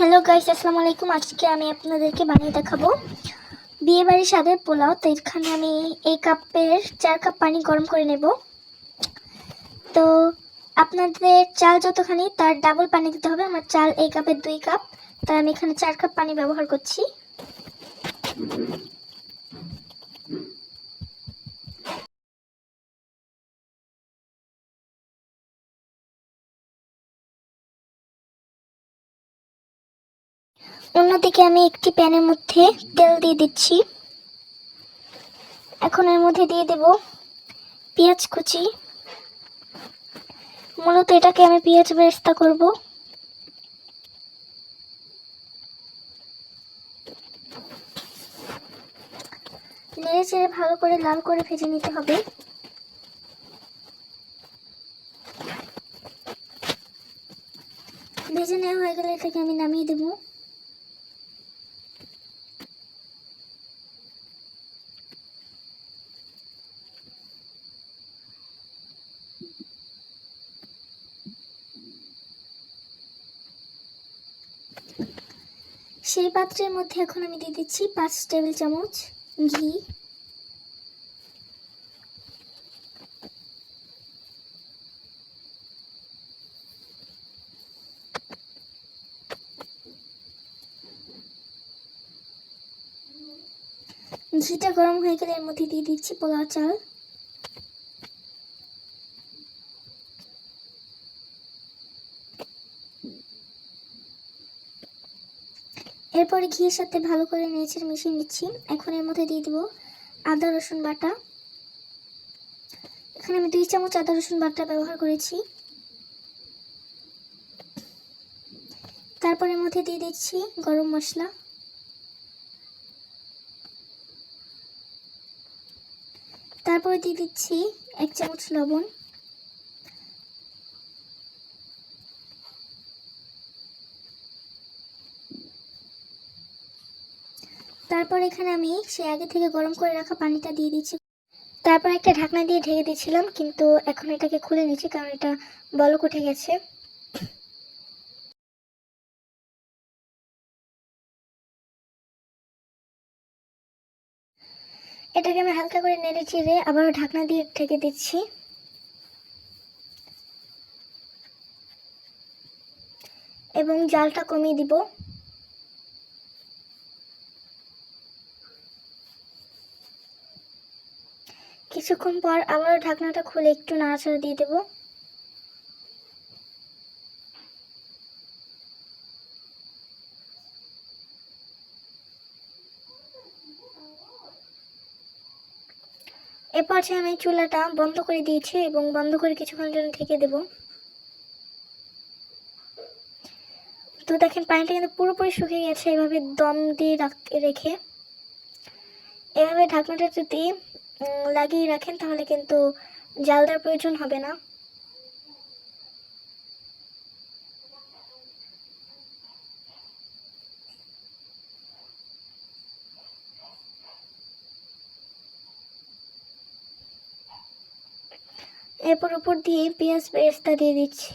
Hello guys আসসালামু আলাইকুম। আজকে আমি আপনাদেরকে বানিয়ে দেখাবো। বিয়ে বাড়ির স্বাদের পোলাও। তো এখানে আমি এই কাপের চার কাপ পানি গরম করে নেব। তো আপনাদের চাল যতখানি, তার ডাবল পানি দিতে হবে। আমার চাল এই কাপের দুই কাপ। তাই আমি এখানে চার কাপ পানি ব্যবহার করছি। অন্যদিকে আমি একটি প্যানের মধ্যে তেল দিয়ে দিচ্ছি। এখন এর মধ্যে দিয়ে দেব পেঁয়াজ কুচি। মূলত এটাকে আমি পেঁয়াজ বেরেস্তা করব। নেড়ে চেড়ে ভালো করে লাল করে ভেজে নিতে হবে। ভেজে নেওয়া হয়ে গেলে এটাকে আমি নামিয়ে দেবো। সেই পাত্রের মধ্যে এখন আমি দিয়ে দিচ্ছি পাঁচ টেবিল চামচ ঘি। ঘিটা গরম হয়ে গেলে এর মধ্যে দিয়ে দিচ্ছি পোলাও চাল। এরপরে ঘিয়ের সাথে ভালো করে নেড়েচেড়ে মিশিয়ে নিচ্ছি। এখন এর মধ্যে দিয়ে দিব আদা, রসুন বাটা। এখানে আমি দুই চামচ আদা, রসুন বাটা ব্যবহার করেছি। তারপর মধ্যে দিয়ে দিচ্ছি গরম মশলা। তারপরে দিয়ে দিচ্ছি এক চামচ লবণ। তারপর এখানে আমি সে আগে থেকে গরম করে রাখা পানিটা দিয়ে দিচ্ছি তারপর একটা ঢাকনা দিয়ে ঢেকে দিয়েছিলাম, কিন্তু এখন এটাকে খুলে নিচ্ছি কারণ এটা বলক উঠে গেছে। এটাকে আমি হালকা করে নেড়ে চিড়ে আবারও ঢাকনা দিয়ে ঢেকে দিচ্ছি। এবং জালটা কমিয়ে দিব। কিছুক্ষণ পর আবারও ঢাকনাটা খুলে একটু নাড়াচাড়া দিয়ে দেব। এরপর যে আমি চুলাটা বন্ধ করে দিয়েছি এবং বন্ধ করে কিছুক্ষণের জন্য থেকে দেব। তো দেখেন, পানিটা কিন্তু পুরোপুরি শুকিয়ে গেছে। এভাবে দম দিয়ে রেখে এভাবে ঢাকনাটা যদি লাগিয়ে রাখেন, তাহলে কিন্তু জাল দেওয়ার প্রয়োজন হবে না। এরপর উপর দিয়ে পেঁয়াজ পেস্তা দিয়ে দিচ্ছি।